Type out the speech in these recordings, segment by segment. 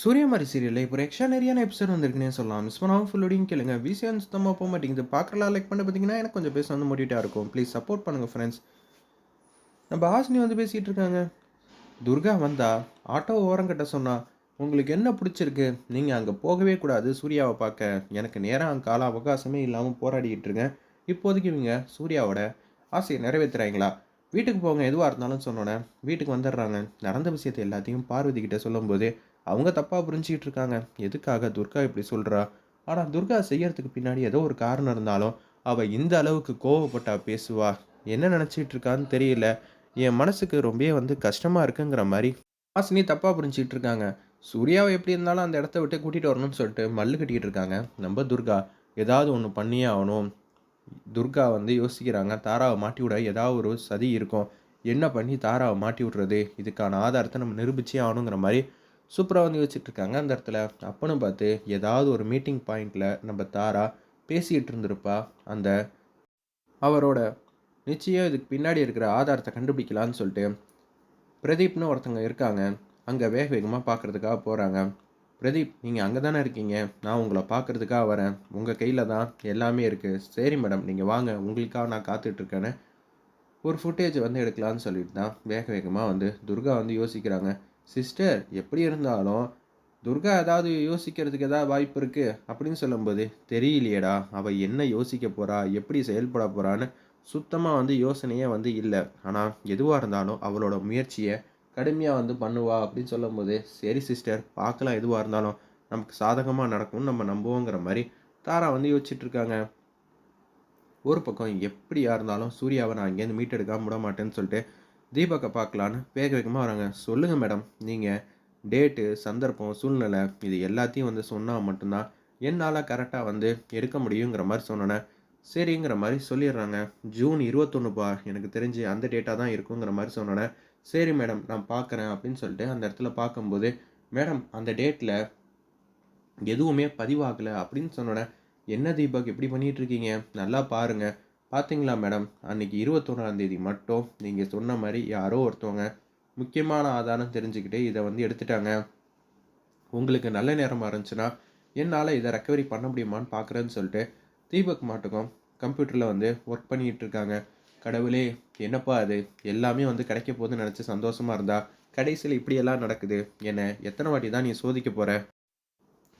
சூரியமாரி சீரியலில் இப்போ ஒரு நிறையான எபிசோட் வந்திருக்குன்னே சொல்லலாம். மிஸ் பண்ணாமல் ஃபுல்லோடையும் கேளுங்க. விசியான் சுத்தமாக போக மாட்டேங்குது. பார்க்கலாம் லைக் பண்ண பார்த்தீங்கன்னா எனக்கு கொஞ்சம் பேச வந்து மோட்டிவேட்டாக இருக்கும். ப்ளீஸ் சப்போர்ட் பண்ணுங்கள் ஃப்ரெண்ட்ஸ் நம்ம ஆசினி வந்து பேசிகிட்டு இருக்காங்க. துர்கா வந்தா ஆட்டோ ஓரங்கிட்ட சொன்னால் உங்களுக்கு என்ன பிடிச்சிருக்கு? நீங்கள் அங்கே போகவே கூடாது சூர்யாவை பார்க்க. எனக்கு நேரம் கால அவகாசமே இல்லாமல் போராடிக்கிட்டு இருக்கேன். இப்போதைக்கு இவங்க சூர்யாவோட ஆசையை நிறைவேற்றுறாங்களா வீட்டுக்கு போங்க. எதுவாக இருந்தாலும் சொன்னோன்னே வீட்டுக்கு வந்துடுறாங்க. நடந்த விஷயத்தை எல்லாத்தையும் பார்வதிக்கிட்ட சொல்லும்போது அவங்க தப்பாக புரிஞ்சிக்கிட்டு இருக்காங்க எதுக்காக துர்கா இப்படி சொல்கிறா ஆனால் துர்கா செய்யறதுக்கு பின்னாடி ஏதோ ஒரு காரணம் இருந்தாலும் அவள் இந்த அளவுக்கு கோவப்பட்டா பேசுவா? என்ன நினச்சிட்டு இருக்கான்னு தெரியல. என் மனசுக்கு ரொம்பவே வந்து கஷ்டமாக இருக்குங்கிற மாதிரி வாசினி தப்பாக புரிஞ்சிக்கிட்டு இருக்காங்க சூர்யாவை எப்படி இருந்தாலும் அந்த இடத்த விட்டு கூட்டிகிட்டு வரணும்னு சொல்லிட்டு மல்லு கட்டிக்கிட்டு இருக்காங்க நம்ம துர்கா ஏதாவது ஒன்று பண்ணியே ஆகணும். துர்கா வந்து யோசிக்கிறாங்க தாராவை மாட்டி விட ஏதாவது ஒரு சதி இருக்கும். என்ன பண்ணி தாராவை மாட்டி விட்றது? இதுக்கான ஆதாரத்தை நம்ம நிரூபிச்சே ஆகணுங்கிற மாதிரி சூப்பராக வந்து யோசிச்சுட்டு இருக்காங்க அந்த இடத்துல அப்பன்னு பார்த்து ஏதாவது ஒரு மீட்டிங் பாயிண்டில் நம்ம தாரா பேசிக்கிட்டு இருந்திருப்பா. அந்த அவரோட நிச்சயம் இதுக்கு பின்னாடி இருக்கிற ஆதாரத்தை கண்டுபிடிக்கலான்னு சொல்லிட்டு பிரதீப்னு ஒருத்தங்க இருக்காங்க. அங்கே வேக வேகமாக பார்க்குறதுக்காக போகிறாங்க பிரதீப் நீங்கள் அங்கே தானே இருக்கீங்க? நான் உங்களை பார்க்குறதுக்காக வரேன். உங்கள் கையில் தான் எல்லாமே இருக்குது சரி மேடம் நீங்கள் வாங்க. உங்களுக்காக நான் காத்துட்ருக்கேன்னு ஒரு ஃபுட்டேஜ் வந்து எடுக்கலான்னு சொல்லிட்டு தான் வேக வேகமாக வந்து துர்கா வந்து யோசிக்கிறாங்க. சிஸ்டர் எப்படி இருந்தாலும் துர்கா ஏதாவது யோசிக்கிறதுக்கு ஏதாவது வாய்ப்பு இருக்குது அப்படின்னு சொல்லும்போது தெரியலையேடா அவள் என்ன யோசிக்க போகிறா எப்படி செயல்பட போகிறான்னு சுத்தமாக வந்து யோசனையே வந்து இல்லை. ஆனால் எதுவாக இருந்தாலும் அவளோட முயற்சியை கடுமையாக வந்து பண்ணுவா அப்படின்னு சொல்லும்போது சரி சிஸ்டர் பார்க்கலாம் எதுவாக இருந்தாலும் நமக்கு சாதகமாக நடக்கும்னு நம்ம நம்புவோங்கிற மாதிரி தாரா வந்து யோசிச்சுட்டு இருக்காங்க. ஒரு பக்கம் எப்படியா இருந்தாலும் சூர்யாவை நான் இங்கேருந்து மீட் விட மாட்டேன்னு சொல்லிட்டு தீபக்கை பார்க்கலான்னு வேக வேகமாக வராங்க. சொல்லுங்கள் மேடம் நீங்கள் டேட்டு சந்தர்ப்பம் சூழ்நிலை இது எல்லாத்தையும் வந்து சொன்னால் மட்டும்தான் என்னால் கரெக்டாக வந்து எடுக்க முடியுங்கிற மாதிரி சொன்னோன்னே சரிங்கிற மாதிரி சொல்லிடுறாங்க. ஜூன் இருபத்தொன்றுப்பா எனக்கு தெரிஞ்சு அந்த டேட்டாக தான் இருக்குங்கிற மாதிரி சொன்னோன்னே சரி மேடம் நான் பார்க்குறேன் அப்படின்னு சொல்லிட்டு அந்த இடத்துல பார்க்கும்போது மேடம் அந்த டேட்டில் எதுவுமே பதிவாகலை அப்படின்னு சொன்னோன்னே என்ன தீபக் இப்படி பண்ணிகிட்ருக்கீங்க நல்லா பாருங்கள் பார்த்தீங்களா மேடம்? அன்னைக்கு இருபத்தொன்னாந்தேதி மட்டும் நீங்கள் சொன்ன மாதிரி யாரோ ஒருத்தவங்க முக்கியமான ஆதாரம் தெரிஞ்சுக்கிட்டு இதை வந்து எடுத்துட்டாங்க. உங்களுக்கு நல்ல நேரமாக இருந்துச்சுன்னா என்னால் இதை ரெக்கவரி பண்ண முடியுமான்னு பார்க்குறேன்னு சொல்லிட்டு தீபக் மாட்டுக்கும் கம்ப்யூட்டரில் வந்து ஒர்க் பண்ணிக்கிட்டு இருக்காங்க. கடவுளே என்னப்பா அது? எல்லாமே வந்து கிடைக்க போகுதுன்னு நினச்சி சந்தோஷமாக இருந்தா கடைசியில் இப்படியெல்லாம் நடக்குது. என்ன எத்தனை வாட்டி தான் நீ சோதிக்க போகிற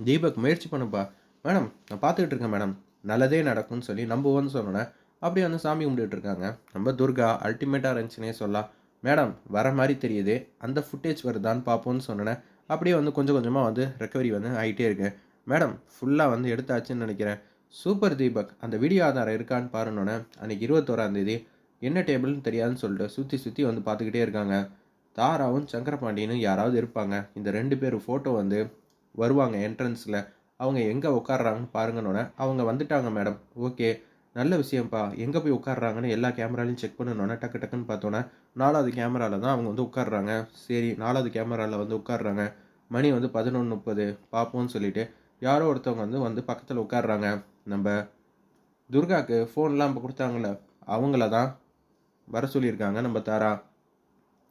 தீபக் முயற்சி பண்ணுப்பா. மேடம் நான் பார்த்துக்கிட்டு இருக்கேன் மேடம். நல்லதே நடக்கும்னு சொல்லி நம்புவோன்னு சொன்னேன் அப்படியே வந்து சாமி கும்பிட்டுட்ருக்காங்க. நம்ம துர்கா அல்டிமேட்டாக இருந்துச்சுன்னே சொல்லலாம். மேடம் வர மாதிரி தெரியுது. அந்த ஃபுட்டேஜ் வருதான்னு பார்ப்போம்னு சொன்னேன். அப்படியே வந்து கொஞ்சம் கொஞ்சமாக வந்து ரெக்கவரி வந்து ஆகிட்டே இருக்கு. மேடம் ஃபுல்லாக வந்து எடுத்தாச்சுன்னு நினைக்கிறேன். சூப்பர் தீபக் அந்த வீடியோ ஆதாரம் இருக்கான்னு பாருனோன்னே அன்றைக்கி இருபத்தோராந்தேதி என்ன டேபிள்னு தெரியாதுன்னு சொல்லிட்டு சுற்றி சுற்றி வந்து பார்த்துக்கிட்டே இருக்காங்க. தாராவும் சங்கரபாண்டியனும் யாராவது இருப்பாங்க. இந்த ரெண்டு பேர் ஃபோட்டோ வந்து வருவாங்க என்ட்ரன்ஸில் அவங்க எங்கே உட்காடுறாங்கன்னு பாருங்கன்னொன்னே அவங்க வந்துட்டாங்க மேடம் ஓகே நல்ல விஷயம்ப்பா எங்கே போய் உட்காடுறாங்கன்னு எல்லா கேமராலையும் செக் பண்ணணுன்னே டக்கு டக்குன்னு பார்த்தோன்னே நாலாவது கேமராவில் தான் அவங்க வந்து உட்காடுறாங்க சரி நாலாவது கேமராவில் வந்து உட்காடுறாங்க மணி வந்து பதினொன்று முப்பது. பார்ப்போம்னு சொல்லிட்டு யாரோ ஒருத்தவங்க வந்து வந்து பக்கத்தில் உட்காடுறாங்க நம்ம துர்காக்கு ஃபோன்லாம் இப்போ கொடுத்தாங்கள அவங்கள தான் வர சொல்லியிருக்காங்க நம்ம தாரா.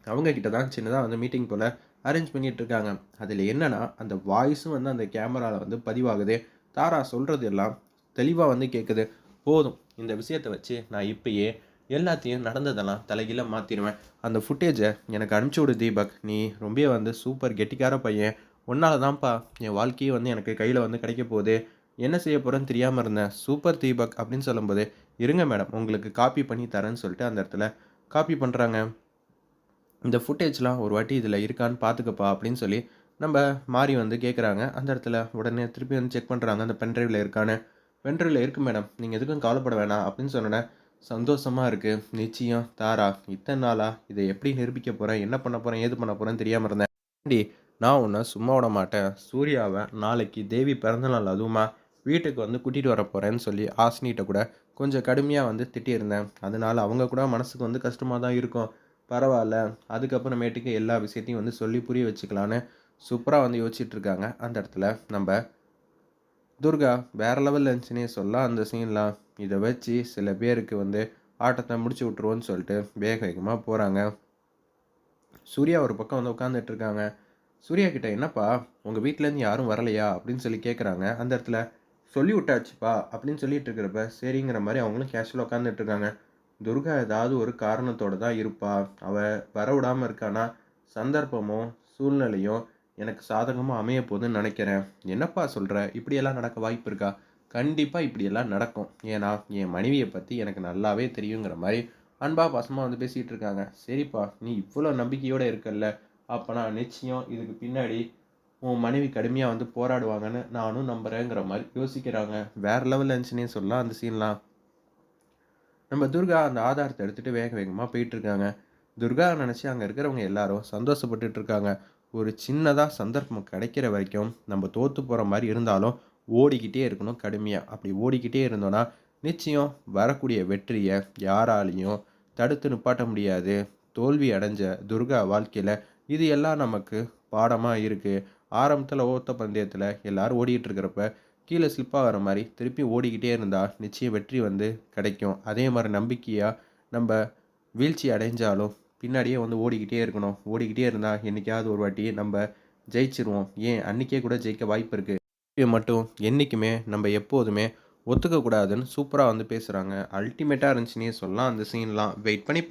அவங்கக்கிட்ட தான் சின்னதாக வந்து மீட்டிங் போல் அரேஞ்ச் பண்ணிகிட்ருக்காங்க இருக்காங்க. அதில் என்னென்னா அந்த வாய்ஸும் வந்து அந்த கேமராவில் வந்து பதிவாகுது. தாரா சொல்கிறது எல்லாம் தெளிவாக வந்து கேட்குது போதும். இந்த விஷயத்தை வச்சு நான் இப்பயே எல்லாத்தையும் நடந்ததெல்லாம் தலைகீழ மாற்றிடுவேன் அந்த ஃபுட்டேஜை எனக்கு அனுப்பிச்சி விடு தீபக். நீ ரொம்ப வந்து சூப்பர் கெட்டிக்கார பையன். உன்னால தான்ப்பா என் வாழ்க்கையே வந்து எனக்கு கையில் வந்து கிடைக்க போகுது. என்ன செய்ய போகிறேன்னு தெரியாமல் இருந்தேன் சூப்பர் தீபக் அப்படின்னு சொல்லும்போது இருங்க மேடம் உங்களுக்கு காப்பி பண்ணி தரேன்னு சொல்லிட்டு அந்த இடத்துல காப்பி பண்ணுறாங்க இந்த ஃபுட்டேஜ்லாம் ஒரு வாட்டி இதில் இருக்கான்னு பார்த்துக்கப்பா அப்படின்னு சொல்லி நம்ம மாறி வந்து கேட்குறாங்க அந்த இடத்துல உடனே திருப்பி வந்து செக் பண்ணுறாங்க அந்த பென்ட்ரைவில் இருக்கான்னு. வென்ட்ரில் இருக்குது மேடம் நீங்கள் எதுக்கும் கவலைப்பட வேணாம் அப்படின்னு சொன்னோன்னே சந்தோஷமாக இருக்குது நிச்சயம் தாரா இத்தனை நாளாக இதை எப்படி நிரூபிக்க போகிறேன் என்ன பண்ண போகிறேன் ஏது பண்ண போகிறேன்னு தெரியாமல் இருந்தேன். டி நான் உன்னை சும்மா விட மாட்டேன். சூர்யாவை நாளைக்கு தேவி பிறந்தநாள் அதுவுமா? வீட்டுக்கு வந்து கூட்டிகிட்டு வர போகிறேன்னு சொல்லி ஆசினிகிட்ட கூட கொஞ்சம் கடுமையாக வந்து திட்டியிருந்தேன். அதனால அவங்க கூட மனசுக்கு வந்து கஷ்டமாக தான் இருக்கும். பரவாயில்ல அதுக்கப்புறமேட்டுக்கு எல்லா விஷயத்தையும் வந்து சொல்லி புரிய வச்சுக்கலான்னு சூப்பராக வந்து யோசிச்சுட்ருக்காங்க அந்த இடத்துல நம்ம துர்கா வேற லெவலில் இருந்துச்சுன்னே சொல்லலாம் அந்த சீன்லாம் இதை வச்சு சில பேருக்கு வந்து ஆட்டத்தை முடிச்சு விட்ருவோன்னு சொல்லிட்டு வேக வேகமாக போகிறாங்க சூர்யா ஒரு பக்கம் வந்து உட்காந்துட்டு இருக்காங்க. சூர்யா கிட்ட என்னப்பா உங்கள் வீட்டிலேருந்து யாரும் வரலையா? அப்படின்னு சொல்லி கேட்குறாங்க அந்த இடத்துல சொல்லி விட்டாச்சுப்பா அப்படின்னு சொல்லிட்டு இருக்கிறப்ப சரிங்கிற மாதிரி அவங்களும் கேஷுவலாக உட்காந்துட்டு இருக்காங்க. துர்கா ஏதாவது ஒரு காரணத்தோட தான் இருப்பா. அவள் வர விடாமல் இருக்கானா? சந்தர்ப்பமும் சூழ்நிலையும் எனக்கு சாதகமாக அமைய போகுதுன்னு நினைக்கிறேன். என்னப்பா சொல்கிற இப்படியெல்லாம் நடக்க வாய்ப்பு இருக்கா? கண்டிப்பாக இப்படியெல்லாம் நடக்கும். ஏன்னா என் மனைவியை பற்றி எனக்கு நல்லாவே தெரியுங்கிற மாதிரி அன்பா பாசமாக வந்து பேசிகிட்டு இருக்காங்க. சரிப்பா நீ இவ்வளோ நம்பிக்கையோடு இருக்கல்ல. அப்போனா நிச்சயம் இதுக்கு பின்னாடி உன் மனைவி கடுமையாக வந்து போராடுவாங்கன்னு நானும் நம்புகிறேங்கிற மாதிரி யோசிக்கிறாங்க. வேறு லெவலில் இருந்துச்சுன்னே சொல்லலாம் அந்த சீன்லாம் நம்ம துர்கா அந்த ஆதாரத்தை எடுத்துகிட்டு வேக வேகமாக போயிட்டுருக்காங்க துர்கா நினச்சி அங்கே இருக்கிறவங்க எல்லாரும் சந்தோஷப்பட்டுட்டு இருக்காங்க. ஒரு சின்னதாக சந்தர்ப்பம் கிடைக்கிற வரைக்கும் நம்ம தோற்று போகிற மாதிரி இருந்தாலும் ஓடிக்கிட்டே இருக்கணும் கடுமையாக அப்படி ஓடிக்கிட்டே இருந்தோன்னா நிச்சயம் வரக்கூடிய வெற்றியை யாராலையும் தடுத்து நிப்பாட்ட முடியாது. தோல்வி அடைஞ்ச துர்கா வாழ்க்கையில் இது எல்லாம் நமக்கு பாடமாக இருக்குது ஆரம்பத்தில் ஓட்ட பந்தயத்தில் எல்லோரும் ஓடிக்கிட்டு இருக்கிறப்ப கீழே ஸ்லிப்பாக வர மாதிரி திருப்பி ஓடிக்கிட்டே இருந்தால் நிச்சயம் வெற்றி வந்து கிடைக்கும். அதே மாதிரி நம்பிக்கையாக நம்ம வீழ்ச்சி அடைஞ்சாலும் பின்னாடியே வந்து ஓடிக்கிட்டே இருக்கணும். ஓடிக்கிட்டே இருந்தால் என்றைக்காவது ஒரு வாட்டி நம்ம ஜெயிச்சிருவோம். ஏன்? அன்றைக்கே கூட ஜெயிக்க வாய்ப்பு இருக்குது மட்டும் என்றைக்குமே நம்ம எப்போதுமே ஒத்துக்கக்கூடாதுன்னு சூப்பராக வந்து பேசுகிறாங்க அல்டிமேட்டாக இருந்துச்சுன்னே சொல்லலாம் அந்த சீன்லாம் வெயிட் பண்ணி பா